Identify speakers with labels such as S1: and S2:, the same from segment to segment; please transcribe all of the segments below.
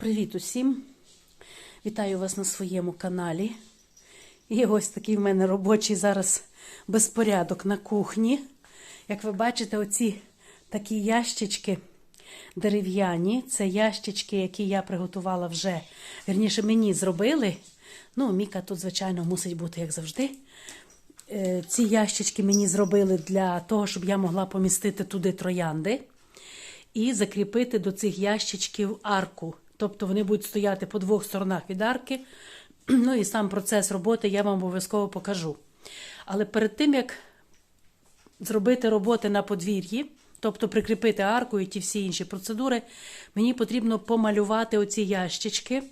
S1: Привіт усім! Вітаю вас на своєму каналі. І ось такий в мене робочий зараз безпорядок на кухні. Як ви бачите, оці такі ящички дерев'яні. Це ящички, які я приготувала вже. Вірніше, мені зробили. Ну, Міка тут, звичайно, мусить бути, як завжди. Е, Ці ящички мені зробили для того, щоб я могла помістити туди троянди і закріпити до цих ящичків арку. Тобто вони будуть стояти по двох сторонах від арки. Ну і сам процес роботи я вам обов'язково покажу. Але перед тим, як зробити роботи на подвір'ї, тобто прикріпити арку і ті всі інші процедури, мені потрібно помалювати оці ящички,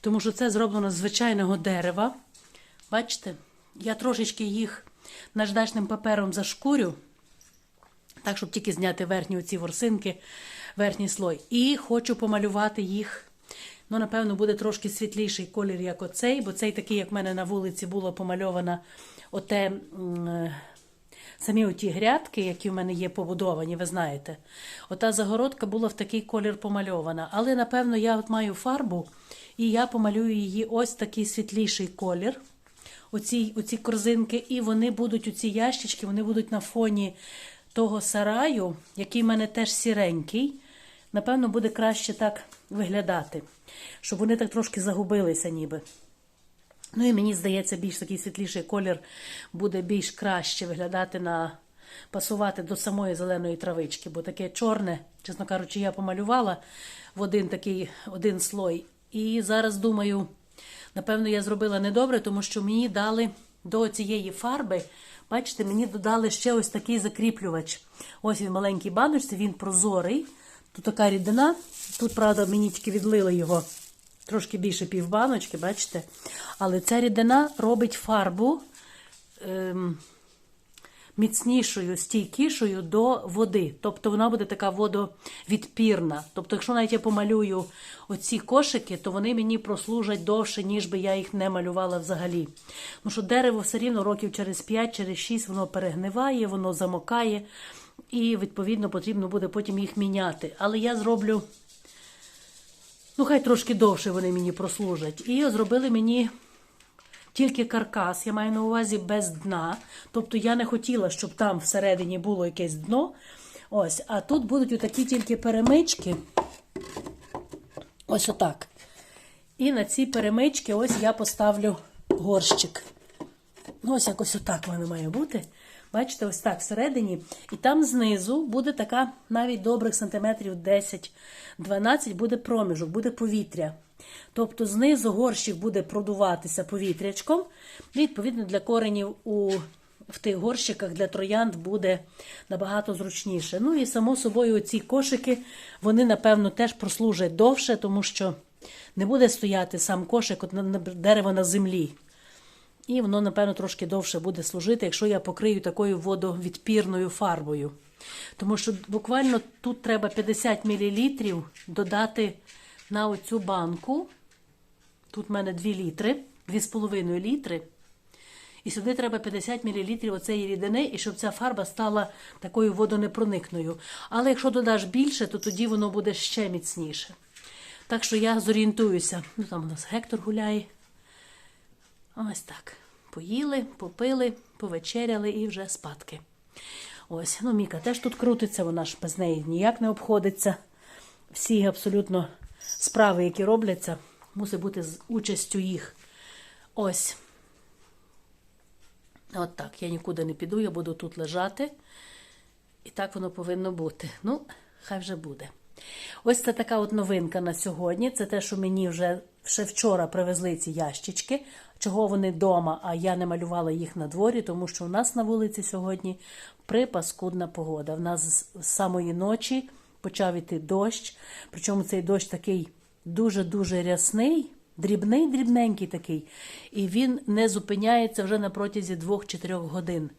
S1: тому що це зроблено з звичайного дерева. Бачите, я трошечки їх наждачним папером зашкурю, так, щоб тільки зняти верхні оці ворсинки, верхній слой. І хочу помалювати їх. Ну, напевно, буде трошки світліший колір, як оцей, бо цей такий, як в мене на вулиці було помальовано оте. е, Самі оті грядки, які в мене є побудовані, ви знаєте. Ота загородка була в такий колір помальована. Але, напевно, я от маю фарбу, і я помалюю її ось такий світліший колір. Оці, оці корзинки, і вони будуть, оці ящички, вони будуть на фоні того сараю, який в мене теж сіренький. Напевно, буде краще так виглядати, щоб вони так трошки загубилися ніби. Ну і мені здається, більш такий світліший колір буде більш краще виглядати на пасувати до самої зеленої травички, бо таке чорне, чесно кажучи, я помалювала в один такий один слой. І зараз думаю, напевно, я зробила недобре, тому що мені дали до цієї фарби, бачите, мені додали ще ось такий закріплювач. Ось він в маленькій баночці, він прозорий. Тут така рідина. Тут, правда, мені тільки відлили його трошки більше півбаночки, бачите? Але ця рідина робить фарбу ем, міцнішою, стійкішою до води. Тобто вона буде така водовідпірна. Тобто, якщо навіть я помалюю оці кошики, то вони мені прослужать довше, ніж би я їх не малювала взагалі. Тому що дерево все рівно років через 5, через 6 воно перегниває, воно замокає. І, відповідно, потрібно буде потім їх міняти. Але я зроблю, ну, хай трошки довше вони мені прослужать. І зробили мені тільки каркас, я маю на увазі без дна. Тобто я не хотіла, щоб там всередині було якесь дно. Ось, а тут будуть отакі тільки перемички. Ось отак. І на ці перемички ось я поставлю горщик. Ну, ось якось отак воно має бути. Бачите, ось так всередині. І там знизу буде така навіть добрих сантиметрів 10-12 буде проміжок, буде повітря. Тобто знизу горщик буде продуватися повітрячком. Відповідно, для коренів у, в тих горщиках для троянд буде набагато зручніше. Ну і само собою ці кошики, вони, напевно, теж прослужать довше, тому що не буде стояти сам кошик от дерево на землі. І воно, напевно, трошки довше буде служити, якщо я покрию такою водовідпірною фарбою. Тому що буквально тут треба 50 мл додати на оцю банку. Тут в мене 2 літри, 2,5 літри. І сюди треба 50 мл оцеї рідини, і щоб ця фарба стала такою водонепроникною. Але якщо додаш більше, то тоді воно буде ще міцніше. Так що я зорієнтуюся. Ну, там у нас Гектор гуляє. Ось так. Поїли, попили, повечеряли і вже спадки. Ось, ну Міка теж тут крутиться, вона ж без неї ніяк не обходиться. Всі абсолютно справи, які робляться, мусить бути з участю їх. Ось. От так. Я нікуди не піду, я буду тут лежати. І так воно повинно бути. Ну, хай вже буде. Ось це така от новинка на сьогодні. Це те, що мені вже ще вчора привезли ці ящички. Чого вони вдома, а я не малювала їх на дворі, тому що у нас на вулиці сьогодні припаскудна погода. В нас з самої ночі почав іти дощ. Причому цей дощ такий дуже-дуже рясний, дрібний, дрібненький такий. І він не зупиняється вже на протязі 2-4 годин.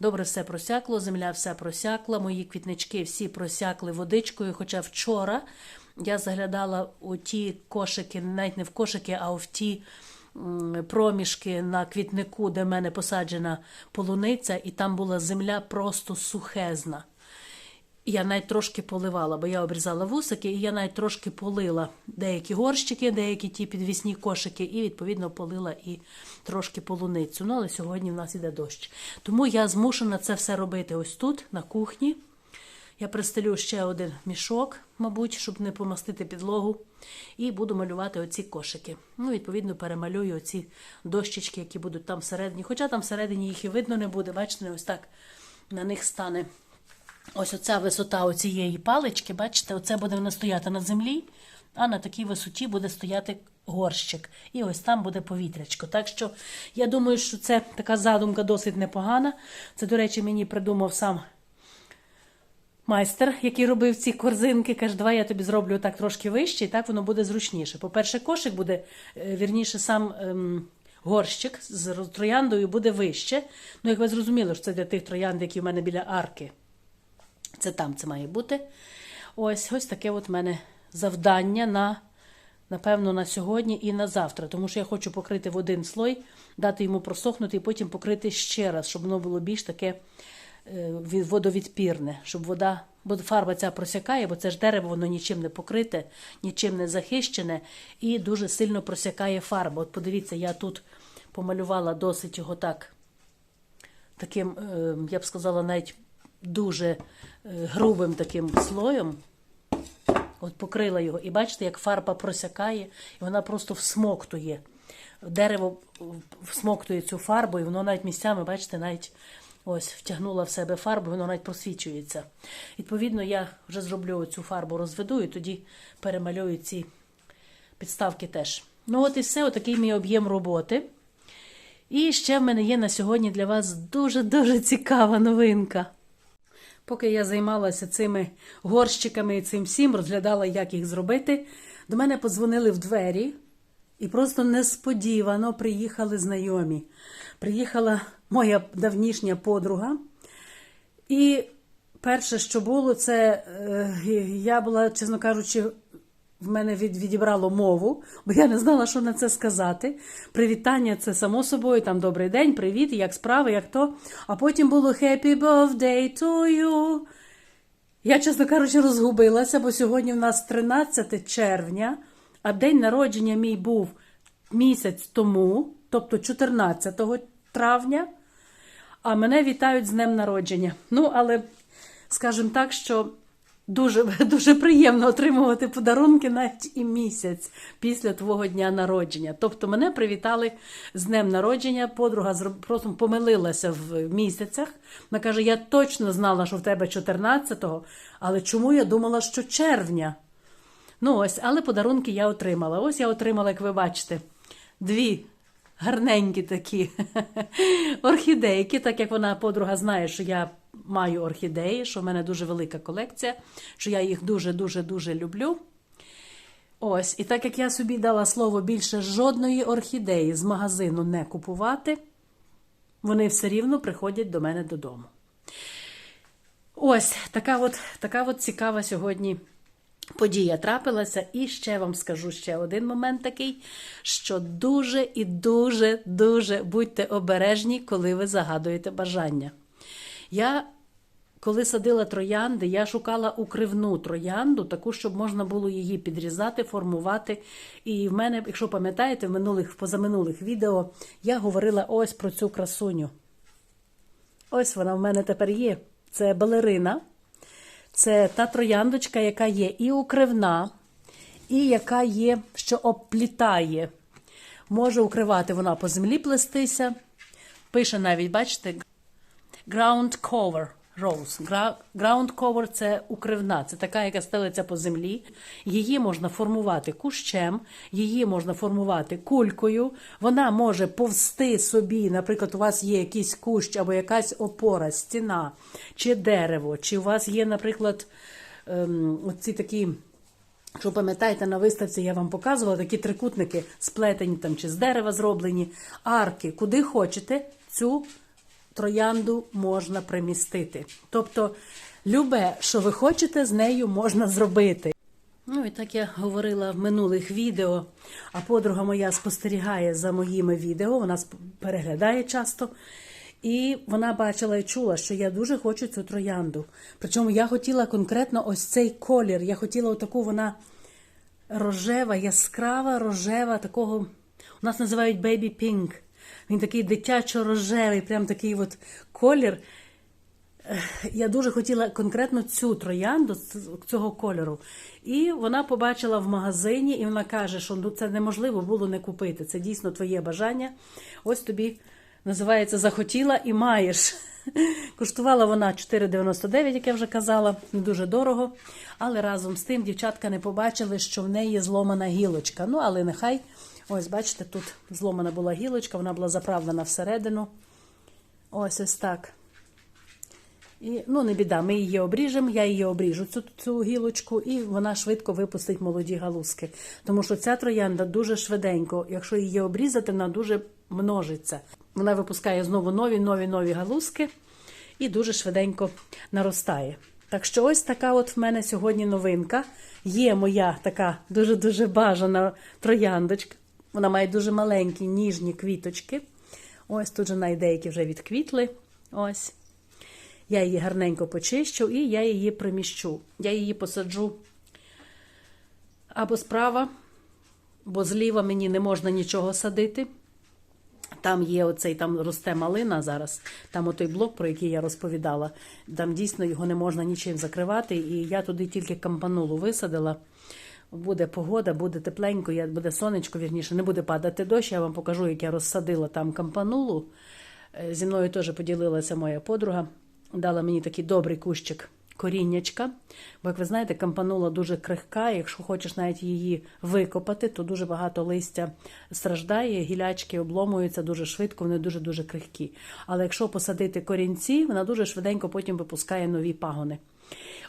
S1: Добре, все просякло, земля вся просякла, мої квітнички всі просякли водичкою. Хоча вчора я заглядала у ті кошики, навіть не в кошики, а в ті проміжки на квітнику, де в мене посаджена полуниця, і там була земля просто сухезна. я навіть трошки поливала, бо я обрізала вусики, і я навіть трошки полила деякі горщики, деякі ті підвісні кошики, і відповідно полила і трошки полуницю. Ну, але сьогодні в нас іде дощ. Тому я змушена це все робити ось тут, на кухні. Я пристелю ще один мішок, мабуть, щоб не помастити підлогу. І буду малювати оці кошики. Ну, відповідно, перемалюю оці дощечки, які будуть там всередині. Хоча там всередині їх і видно не буде. Бачите, ось так на них стане ось оця висота оцієї палички. Бачите, оце буде вона стояти на землі, а на такій висоті буде стояти горщик. І ось там буде повітрячко. Так що я думаю, що це така задумка досить непогана. Це, до речі, мені придумав сам майстер, який робив ці корзинки, каже, давай я тобі зроблю так трошки вище, і так воно буде зручніше. По-перше, кошик буде, е, вірніше, сам ем, горщик з трояндою буде вище. Ну, як ви зрозуміли, що це для тих троянд, які в мене біля арки. Це там це має бути. Ось ось таке от в мене завдання на, напевно, на сьогодні і на завтра. Тому що я хочу покрити в один слой, дати йому просохнути і потім покрити ще раз, щоб воно було більш таке водовідпірне, щоб вода, бо фарба ця просякає, бо це ж дерево, воно нічим не покрите, нічим не захищене і дуже сильно просякає фарба. От подивіться, я тут помалювала досить його так таким, е, я б сказала, навіть дуже е, грубим таким слоєм. От покрила його. І бачите, як фарба просякає, і вона просто всмоктує. Дерево всмоктує цю фарбу, і воно навіть місцями, бачите, навіть ось втягнула в себе фарбу, воно навіть просвічується. Відповідно, я вже зроблю цю фарбу, розведу і тоді перемалюю ці підставки теж. Ну, от і все, отакий мій об'єм роботи. І ще в мене є на сьогодні для вас дуже-дуже цікава новинка. Поки я займалася цими горщиками і цим всім, розглядала, як їх зробити, до мене подзвонили в двері і просто несподівано приїхали знайомі. Приїхала моя давнішня подруга. І перше, що було, це е, я була, чесно кажучи, в мене від, відібрало мову, бо я не знала, що на це сказати. Привітання це само собою, там добрий день, привіт, як справи, як то. А потім було Happy birthday to you. Я, чесно кажучи, розгубилася, бо сьогодні в нас 13 червня, а день народження мій був місяць тому, тобто 14 травня. А мене вітають з днем народження. Ну, але скажімо так, що дуже, дуже приємно отримувати подарунки навіть і місяць після твого дня народження. Тобто мене привітали з днем народження. Подруга просто помилилася в місяцях. Вона каже: Я точно знала, що в тебе 14-го, але чому я думала, що червня? Ну ось, але подарунки я отримала. Ось я отримала, як ви бачите, дві гарненькі такі орхідейки, так як вона подруга знає, що я маю орхідеї, що в мене дуже велика колекція, що я їх дуже-дуже дуже люблю. Ось, і так як я собі дала слово більше жодної орхідеї з магазину не купувати, вони все рівно приходять до мене додому. Ось така от, така от цікава сьогодні подія трапилася. І ще вам скажу ще один момент такий, що дуже і дуже, дуже будьте обережні, коли ви загадуєте бажання. Я, коли садила троянди, я шукала укривну троянду, таку, щоб можна було її підрізати, формувати. І в мене, якщо пам'ятаєте, в минулих, позаминулих відео я говорила ось про цю красуню. Ось вона в мене тепер є. Це балерина. Це та трояндочка, яка є і укривна, і яка є, що обплітає. Може укривати вона по землі плестися. Пише навіть, бачите, ground cover rose. Ground cover – це укривна, це така, яка стелиться по землі. Її можна формувати кущем, її можна формувати кулькою. Вона може повсти собі, наприклад, у вас є якийсь кущ або якась опора, стіна, чи дерево, чи у вас є, наприклад, ем, оці такі. Що пам'ятаєте, на виставці я вам показувала такі трикутники, сплетені там чи з дерева зроблені, арки, куди хочете, цю троянду можна примістити. Тобто, любе, що ви хочете, з нею можна зробити. Ну і так я говорила в минулих відео, а подруга моя спостерігає за моїми відео, вона переглядає часто. І вона бачила і чула, що я дуже хочу цю троянду. Причому я хотіла конкретно ось цей колір. Я хотіла отаку вона рожева, яскрава, рожева, такого. У нас називають baby pink. Він такий дитячо-рожевий, прям такий от колір. Я дуже хотіла конкретно цю троянду цього кольору. І вона побачила в магазині, і вона каже, що ну, це неможливо було не купити. Це дійсно твоє бажання. Ось тобі називається Захотіла і маєш. Коштувала вона 4,99, як я вже казала, не дуже дорого. Але разом з тим дівчатка не побачили, що в неї зломана гілочка. Ну, але нехай, ось бачите, тут зломана була гілочка, вона була заправлена всередину. Ось ось так. І, ну, не біда, ми її обріжемо, я її обріжу, цю, цю гілочку, і вона швидко випустить молоді галузки. Тому що ця троянда дуже швиденько, якщо її обрізати, вона дуже множиться. Вона випускає знову нові, нові, нові галузки і дуже швиденько наростає. Так що ось така от в мене сьогодні новинка. Є моя така дуже-дуже бажана трояндочка. Вона має дуже маленькі ніжні квіточки. Ось тут же навіть деякі вже відквітли. Ось. Я її гарненько почищу і я її приміщу. Я її посаджу або справа, бо зліва мені не можна нічого садити. Там є оцей, там росте малина зараз, там отой блок, про який я розповідала. Там дійсно його не можна нічим закривати. І я туди тільки кампанулу висадила. Буде погода, буде тепленько, буде сонечко, вірніше, не буде падати дощ. Я вам покажу, як я розсадила там кампанулу. Е, Зі мною теж поділилася моя подруга, дала мені такий добрий кущик коріннячка. Бо, як ви знаєте, кампанула дуже крихка, якщо хочеш навіть її викопати, то дуже багато листя страждає, гілячки обломуються дуже швидко, вони дуже-дуже крихкі. Але якщо посадити корінці, вона дуже швиденько потім випускає нові пагони.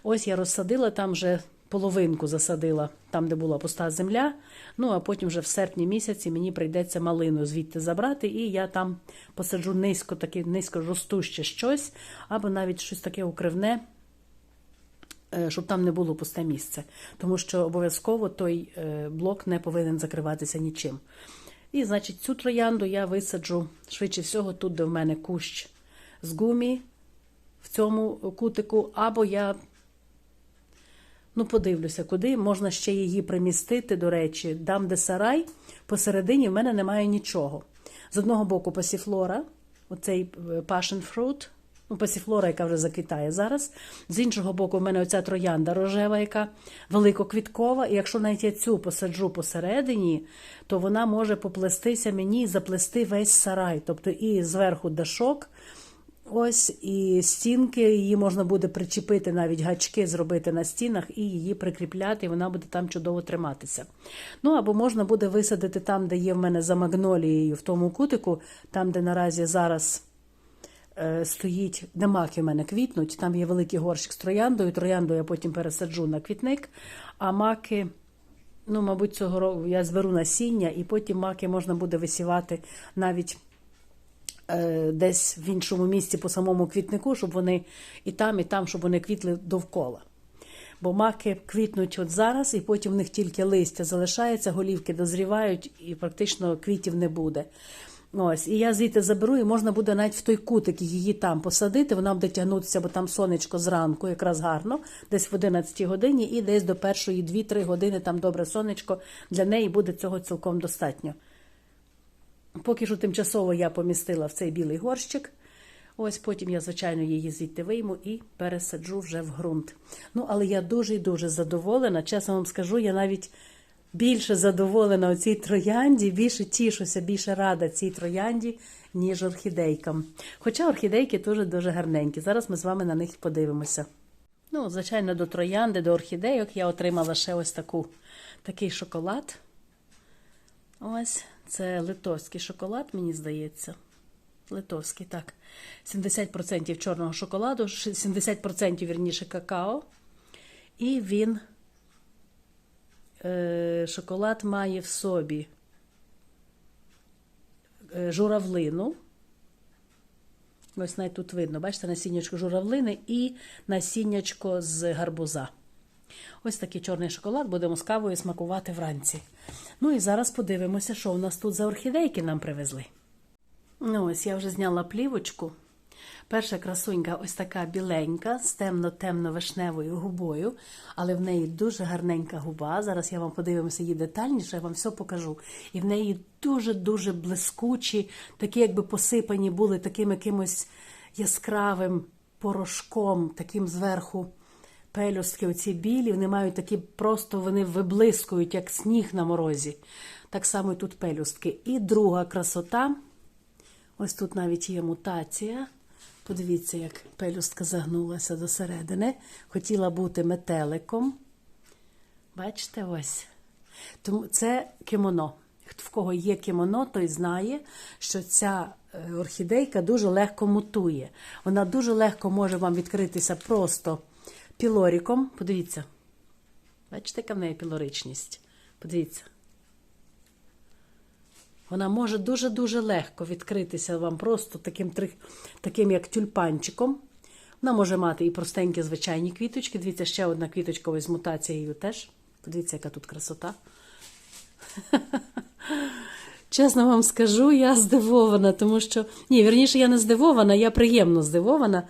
S1: Ось я розсадила там вже половинку засадила, там, де була пуста земля. Ну а потім вже в серпні місяці мені прийдеться малину звідти забрати, і я там посаджу низько, таке низько ростуще щось, або навіть щось таке укривне, е, щоб там не було пусте місце. Тому що обов'язково той е, блок не повинен закриватися нічим. І, значить, цю троянду я висаджу швидше всього тут, де в мене кущ з гумі в цьому кутику, або я Ну, подивлюся, куди можна ще її примістити, до речі, там, де сарай, посередині в мене немає нічого. З одного боку пасіфлора, оцей е, passion fruit, ну, пасіфлора, яка вже заквітає зараз. З іншого боку, в мене оця троянда рожева, яка великоквіткова. І якщо навіть я цю посаджу посередині, то вона може поплестися мені і заплести весь сарай. Тобто і зверху дашок, Ось і стінки, її можна буде причепити, навіть гачки зробити на стінах і її прикріпляти, і вона буде там чудово триматися. Ну або можна буде висадити там, де є в мене за магнолією, в тому кутику, там, де наразі зараз е, стоїть, де маки в мене квітнуть, там є великий горщик з трояндою. Троянду я потім пересаджу на квітник, а маки. Ну, мабуть, цього року я зберу насіння, і потім маки можна буде висівати навіть десь в іншому місці по самому квітнику, щоб вони і там, і там, щоб вони квітли довкола. Бо маки квітнуть от зараз, і потім в них тільки листя залишається, голівки дозрівають, і практично квітів не буде. Ось, і я звідти заберу, і можна буде навіть в той кутик її там посадити. Вона буде тягнутися, бо там сонечко зранку, якраз гарно, десь в 11 годині, і десь до першої 2-3 години там добре сонечко. Для неї буде цього цілком достатньо. Поки що тимчасово я помістила в цей білий горщик. Ось потім я, звичайно, її звідти вийму і пересаджу вже в ґрунт. Ну, але я дуже і дуже задоволена. Чесно вам скажу, я навіть більше задоволена у цій троянді, більше тішуся, більше рада цій троянді, ніж орхідейкам. Хоча орхідейки дуже дуже гарненькі. Зараз ми з вами на них подивимося. Ну, звичайно, до троянди, до орхідейок я отримала ще ось таку, такий шоколад. Ось, це литовський шоколад, мені здається. Литовський, так. 70% чорного шоколаду, 70% вірніше какао. І він, е, шоколад має в собі е, журавлину. Ось навіть тут видно, бачите, насіннячко журавлини і насіннячко з гарбуза. Ось такий чорний шоколад будемо з кавою смакувати вранці. Ну і зараз подивимося, що у нас тут за орхідейки нам привезли. Ну, ось я вже зняла плівочку. Перша красунька ось така біленька, з темно-темно-вишневою губою, але в неї дуже гарненька губа. Зараз я вам подивимося її детальніше, я вам все покажу. І в неї дуже-дуже блискучі, такі, якби посипані були таким якимось яскравим порошком, таким зверху пелюстки, оці білі, вони мають такі просто вони виблискують, як сніг на морозі. Так само і тут пелюстки. І друга красота. Ось тут навіть є мутація. Подивіться, як пелюстка загнулася до середини. Хотіла бути метеликом. Бачите, ось. Тому це кимоно. В кого є кимоно, той знає, що ця е, орхідейка дуже легко мутує. Вона дуже легко може вам відкритися просто пілоріком. Подивіться. Бачите, яка в неї пілоричність? Подивіться. Вона може дуже-дуже легко відкритися вам просто таким, таким як тюльпанчиком. Вона може мати і простенькі звичайні квіточки. Дивіться, ще одна квіточка ось з мутацією теж. Подивіться, яка тут красота. Чесно вам скажу, я здивована, тому що. Ні, вірніше, я не здивована, я приємно здивована,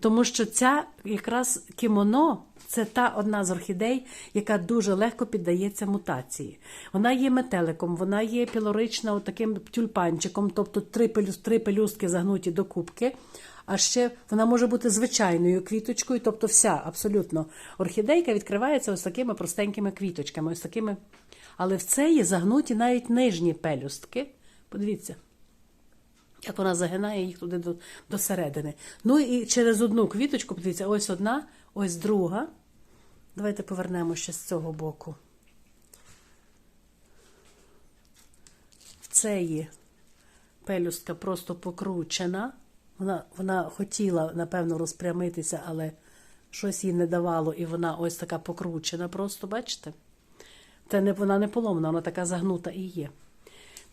S1: тому що ця якраз кімоно це та одна з орхідей, яка дуже легко піддається мутації. Вона є метеликом, вона є пілорична таким тюльпанчиком, тобто три, три пелюстки загнуті до кубки. А ще вона може бути звичайною квіточкою, тобто вся абсолютно орхідейка відкривається ось такими простенькими квіточками, ось такими. Але в це є загнуті навіть нижні пелюстки. Подивіться, як вона загинає їх туди до, до середини. Ну і через одну квіточку, подивіться, ось одна, ось друга. Давайте повернемо ще з цього боку. В цеї пелюстка просто покручена. Вона, вона хотіла, напевно, розпрямитися, але щось їй не давало, і вона ось така покручена, просто, бачите? Це не, вона не поломана, вона така загнута і є.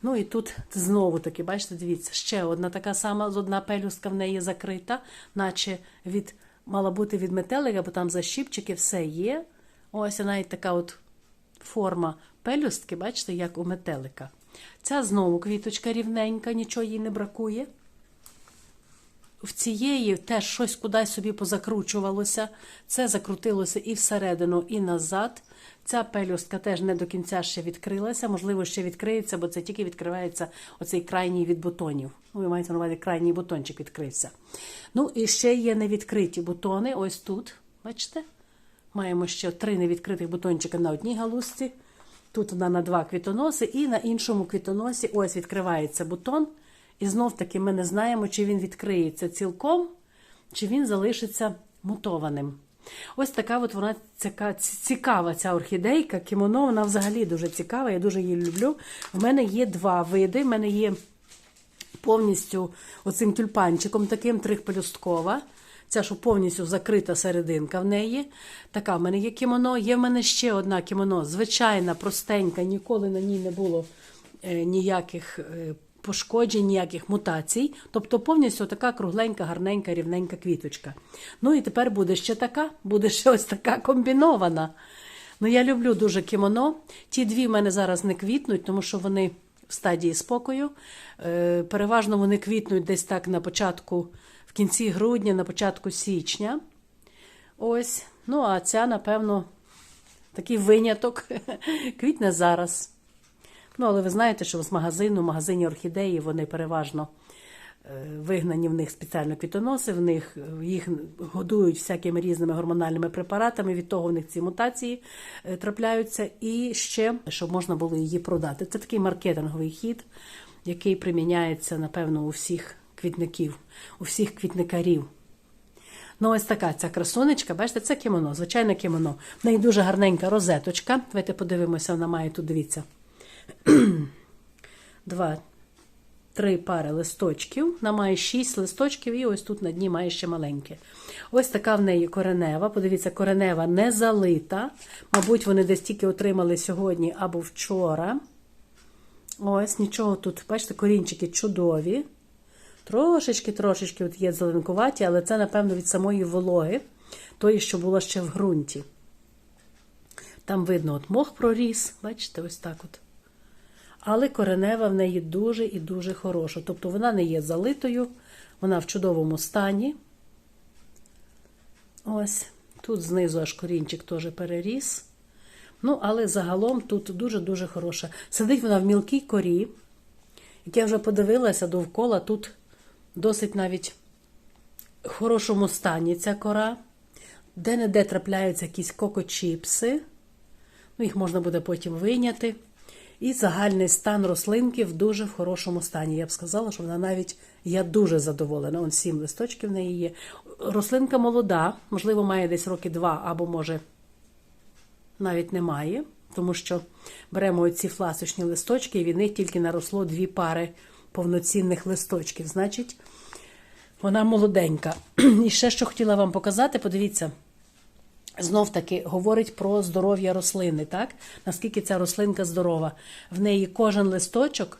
S1: Ну і тут знову таки, бачите, дивіться, ще одна така сама, одна пелюстка в неї закрита, наче від, мала бути від метелика, бо там защіпчики все є. Ось навіть така от форма пелюстки, бачите, як у метелика. Ця знову квіточка рівненька, нічого їй не бракує. В цієї теж щось кудись собі позакручувалося. Це закрутилося і всередину, і назад. Ця пелюстка теж не до кінця ще відкрилася. Можливо, ще відкриється, бо це тільки відкривається оцей крайній від бутонів. Ну, ви маєте на увазі, крайній бутончик відкрився. Ну, і ще є невідкриті бутони. Ось тут. Бачите? Маємо ще три невідкритих бутончика на одній галузці. Тут вона на два квітоноси, і на іншому квітоносі ось відкривається бутон. І знов таки ми не знаємо, чи він відкриється цілком, чи він залишиться мутованим. Ось така от вона ціка- цікава ця орхідейка. Кімоно, вона взагалі дуже цікава, я дуже її люблю. У мене є два види. У мене є повністю оцим тюльпанчиком, таким трихпелюсткова. Ця, що повністю закрита серединка в неї. Така в мене є кімоно. Є в мене ще одна кімоно, звичайна, простенька, ніколи на ній не було е, ніяких е, пошкоджень, ніяких мутацій. Тобто повністю така кругленька, гарненька, рівненька квіточка. Ну і тепер буде ще така, буде ще ось така комбінована. Ну, я люблю дуже кімоно. Ті дві в мене зараз не квітнуть, тому що вони в стадії спокою. Е, переважно вони квітнуть десь так на початку, в кінці грудня, на початку січня. Ось. Ну, а ця, напевно, такий виняток квітне зараз. Ну, але ви знаєте, що з магазину, в магазині орхідеї вони переважно е, вигнані в них спеціально квітоноси, в них е, їх годують всякими різними гормональними препаратами. Від того в них ці мутації е, трапляються. І ще щоб можна було її продати. Це такий маркетинговий хід, який приміняється, напевно, у всіх квітників, у всіх квітникарів. Ну, ось така ця красунечка, бачите, це кімоно, звичайне кімоно. В неї дуже гарненька розеточка. Давайте подивимося, вона має тут, дивіться. Два, три пари листочків. Вона має шість листочків, і ось тут на дні має ще маленьке. Ось така в неї коренева. Подивіться, коренева не залита. Мабуть, вони десь тільки отримали сьогодні або вчора. Ось, нічого тут, бачите, корінчики чудові. Трошечки-трошечки є зеленкуваті, але це, напевно, від самої вологи, тої, що було ще в ґрунті. Там видно, от мох проріс, бачите, ось так от. Але коренева в неї дуже і дуже хороша. Тобто вона не є залитою, Вона в чудовому стані. Ось. Тут знизу аж корінчик теж переріс. Ну, але загалом тут дуже-дуже хороша. Сидить вона в мілкій корі. Як я вже подивилася довкола, тут досить навіть в хорошому стані ця кора. Де-не-де трапляються якісь кокочіпси. Ну, їх можна буде потім вийняти. І загальний стан рослинки в дуже в хорошому стані. Я б сказала, що вона навіть я дуже задоволена. Он сім листочків в неї є. Рослинка молода, можливо, має десь роки два, або може навіть немає, тому що беремо ці фласочні листочки, і від них тільки наросло дві пари повноцінних листочків. Значить, вона молоденька. І ще що хотіла вам показати, подивіться. Знов таки говорить про здоров'я рослини, так? Наскільки ця рослинка здорова. В неї кожен листочок,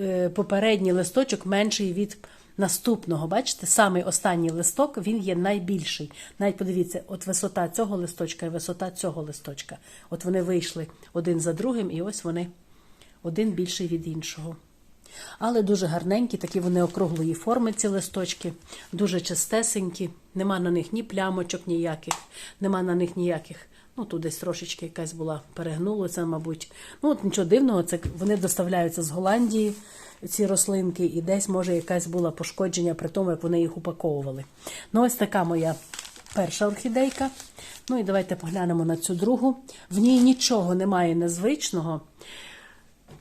S1: е, попередній листочок менший від наступного. Бачите, самий останній листок він є найбільший. Навіть подивіться, от висота цього листочка і висота цього листочка. От вони вийшли один за другим, і ось вони один більший від іншого. Але дуже гарненькі, такі вони округлої форми, ці листочки, дуже чистесенькі, нема на них ні плямочок ніяких, нема на них ніяких. Ну, тут десь трошечки якась була перегнулася, мабуть. Ну, от нічого дивного, це вони доставляються з Голландії, ці рослинки, і десь, може, якась була пошкодження при тому, як вони їх упаковували. Ну, ось така моя перша орхідейка. Ну і давайте поглянемо на цю другу. В ній нічого немає незвичного.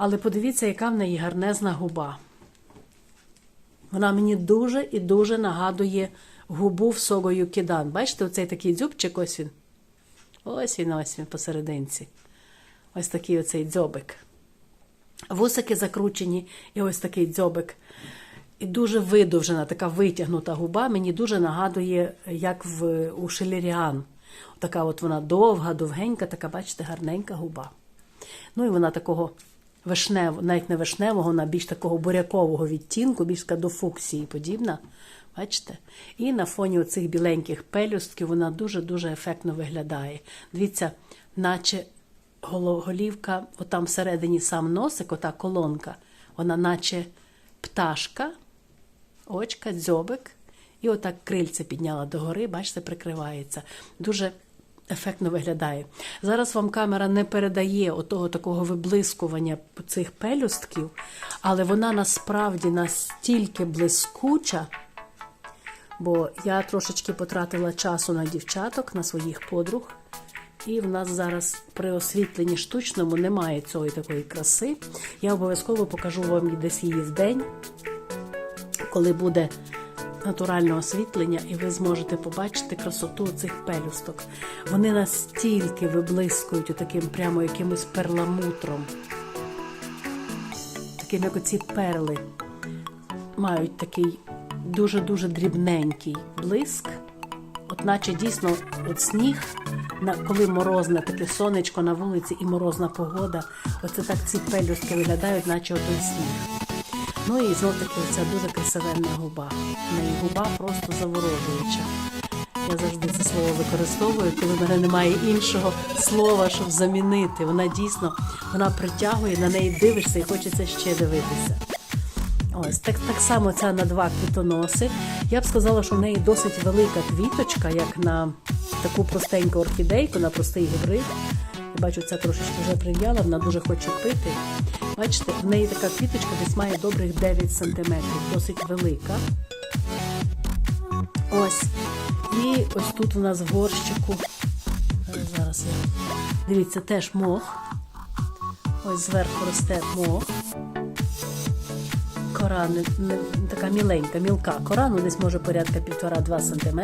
S1: Але подивіться, яка в неї гарнезна губа. Вона мені дуже і дуже нагадує губу в согою кидан. Бачите, оцей такий дзюбчик, ось він. Ось він, ось він посерединці. Ось такий оцей дзьобик. Вусики закручені, і ось такий дзьобик. І дуже видовжена, така витягнута губа. Мені дуже нагадує, як в, у шелеріан. Така от вона довга, довгенька, така, бачите, гарненька губа. Ну і вона такого вишневого, навіть не вишневого, вона більш такого бурякового відтінку, більш така до фуксії подібна. Бачите? І на фоні оцих біленьких пелюстків вона дуже-дуже ефектно виглядає. Дивіться, наче голівка, отам всередині сам носик, ота колонка, вона наче пташка, очка, дзьобик. І отак крильце підняла догори, бачите, прикривається. Дуже ефектно виглядає. Зараз вам камера не передає отого такого виблискування цих пелюстків, але вона насправді настільки блискуча, бо я трошечки потратила часу на дівчаток, на своїх подруг. І в нас зараз при освітленні штучному немає цієї такої краси. Я обов'язково покажу вам десь її в день, коли буде натуральне освітлення, і ви зможете побачити красоту цих пелюсток. Вони настільки виблискують таким прямо якимось перламутром. Таким, як оці перли, мають такий дуже-дуже дрібненький блиск, от наче дійсно от сніг. Коли морозне таке сонечко на вулиці і морозна погода, оце так ці пелюстки виглядають, наче отой сніг. Ну і знов таки ця дуже красивенна губа. В неї губа просто заворожуюча. Я завжди це слово використовую, коли в мене немає іншого слова, щоб замінити. Вона дійсно вона притягує, на неї дивишся і хочеться ще дивитися. Ось так так само ця на два квітоноси. Я б сказала, що в неї досить велика квіточка, як на таку простеньку орхідейку, на простий гібрид. Бачу, це трошечки вже прийняла, вона дуже хоче пити. Бачите, в неї така квіточка десь має добрих 9 см, досить велика. Ось. І ось тут у нас в горщику. Зараз я. Дивіться, теж мох. Ось зверху росте мох. Кора не, не, така міленька, мілка кора, ну десь може порядка 1,5-2 см.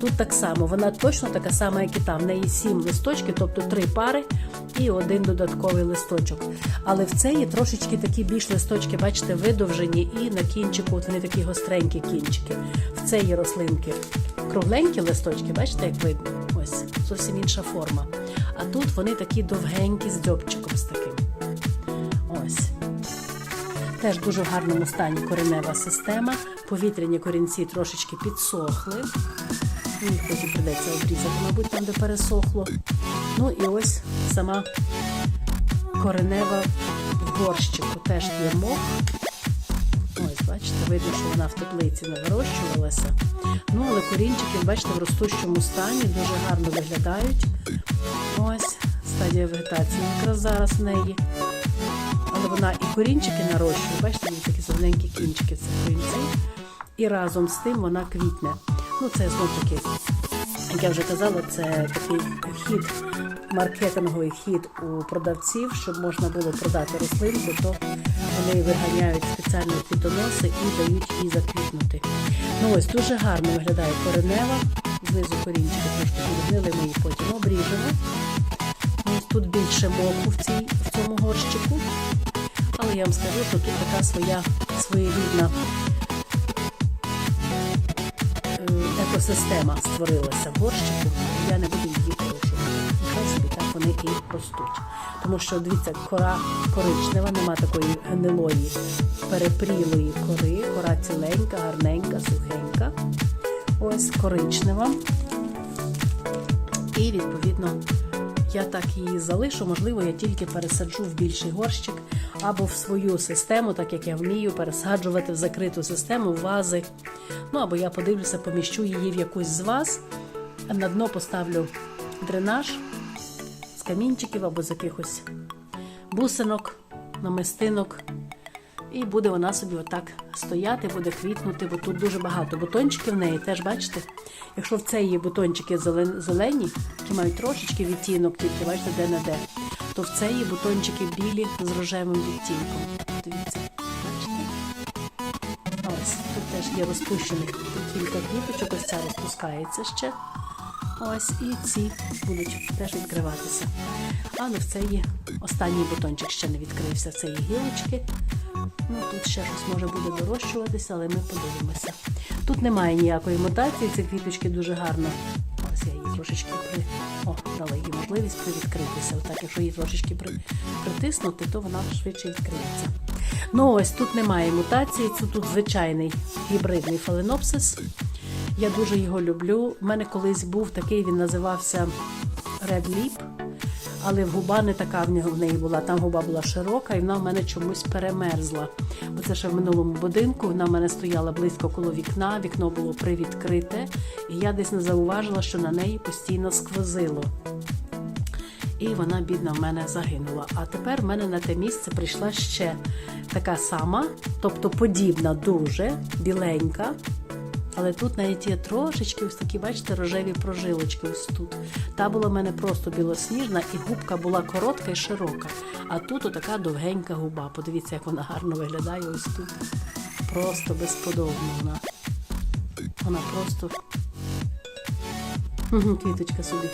S1: Тут так само, вона точно така сама, як і там. В неї 7 листочків, тобто 3 пари і один додатковий листочок. Але в цей трошечки такі більш листочки, бачите, видовжені, і на кінчику от вони такі гостренькі кінчики. В цієї рослинки кругленькі листочки, бачите, як видно? Ось, зовсім інша форма. А тут вони такі довгенькі з дзьобчиком з таким. Теж дуже в гарному стані коренева система. Повітряні корінці трошечки підсохли. Їх потім придеться обрізати, мабуть, там, де пересохло. Ну і ось сама коренева в горщику теж є мох. Ось, Бачите, видно, що вона в теплиці не вирощувалася. Ну, але корінчики, бачите, в ростущому стані дуже гарно виглядають. Ось стадія вегетації якраз зараз в неї. Але вона і корінчики нарощує, бачите, вони такі зелененькі кінчики цих корінців. І разом з тим вона квітне. Ну, це знов таки, як я вже казала, це такий хід, маркетинговий хід у продавців, щоб можна було продати рослинку, то вони виганяють спеціальні квітоноси і дають їй заквітнути. Ну ось дуже гарно виглядає коренева. Знизу корінчики трошки підгнили, ми її потім обріжемо. Тут більше моку в, цій, в цьому горщику. Але я вам скажу, що тут така своя своєрідна е, екосистема створилася в горщику. Я не буду її порушувати. Нехай собі так вони і ростуть. Тому що, дивіться, кора коричнева, нема такої гнилої, перепрілої кори. Кора ціленька, гарненька, сухенька. Ось коричнева. І відповідно я так її залишу. Можливо, я тільки пересаджу в більший горщик або в свою систему, так як я вмію пересаджувати в закриту систему, вази. Ну або я подивлюся, поміщу її в якусь з ваз, на дно поставлю дренаж з камінчиків або з якихось бусинок, намистинок. І буде вона собі отак стояти, буде квітнути, бо тут дуже багато бутончиків в неї. Теж бачите, якщо в це є бутончики зелені, які мають трошечки відтінок, тільки бачите, де не де, то в це є бутончики білі з рожевим відтінком. Дивіться, бачите? Ось тут теж є розпущених кілька квіточок, ось ця розпускається ще. Ось і ці будуть теж відкриватися. Але в це є останній бутончик ще не відкрився. Це є гілочки. Ну, тут ще щось може буде дорощуватися, але ми подивимося. Тут немає ніякої мутації, ці квіточки дуже гарно. Трошечки при... О, дали їй можливість привідкритися. Отак, якщо її трошечки при... притиснути, то вона швидше відкриється. Ну ось тут немає мутації, це тут звичайний гібридний фаленопсис. Я дуже його люблю. У мене колись був такий, він називався Red Lip, але губа не така в нього в неї була. Там губа була широка, і вона в мене чомусь перемерзла. Бо це ще в минулому будинку. Вона в мене стояла близько коло вікна, вікно було привідкрите, і я десь не зауважила, що на неї постійно сквозило. І вона, бідна, в мене загинула. А тепер в мене на те місце прийшла ще така сама, тобто подібна, дуже біленька. Але тут навіть є трошечки ось такі, бачите, рожеві прожилочки ось тут. Та була в мене просто білосніжна, і губка була коротка і широка. А тут отака довгенька губа. Подивіться, як вона гарно виглядає ось тут. Просто безподобно вона. Вона просто Квіточка собі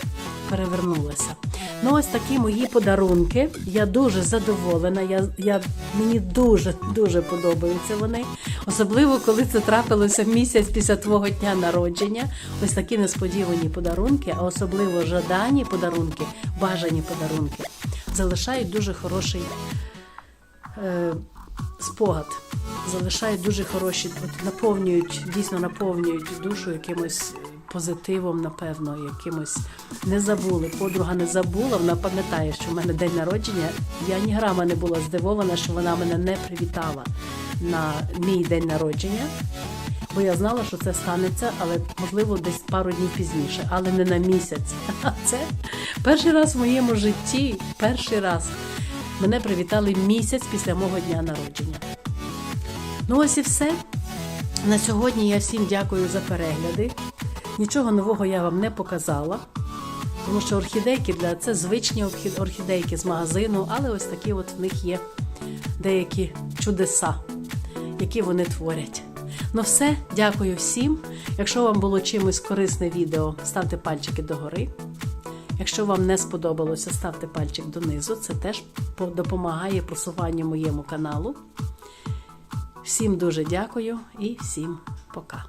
S1: перевернулася. Ну, ось такі мої подарунки. Я дуже задоволена. Я, я, мені дуже дуже подобаються вони. Особливо, коли це трапилося місяць після твого дня народження. Ось такі несподівані подарунки, а особливо жадані подарунки, бажані подарунки, залишають дуже хороший е, спогад. Залишають дуже хороші, наповнюють, дійсно наповнюють душу якимось позитивом, напевно, якимось не забули. Подруга не забула, вона пам'ятає, що в мене день народження. Я ні грама не була здивована, що вона мене не привітала на мій день народження. Бо я знала, що це станеться, але можливо десь пару днів пізніше, але не на місяць. А це перший раз в моєму житті, перший раз мене привітали місяць після мого дня народження. Ну ось і все. На сьогодні я всім дякую за перегляди. Нічого нового я вам не показала, тому що орхідейки для це звичні орхі- орхідейки з магазину, але ось такі от в них є деякі чудеса, які вони творять. Ну все, дякую всім. Якщо вам було чимось корисне відео, ставте пальчики догори. Якщо вам не сподобалося, ставте пальчик донизу. Це теж допомагає просуванню моєму каналу. Всім дуже дякую і всім пока.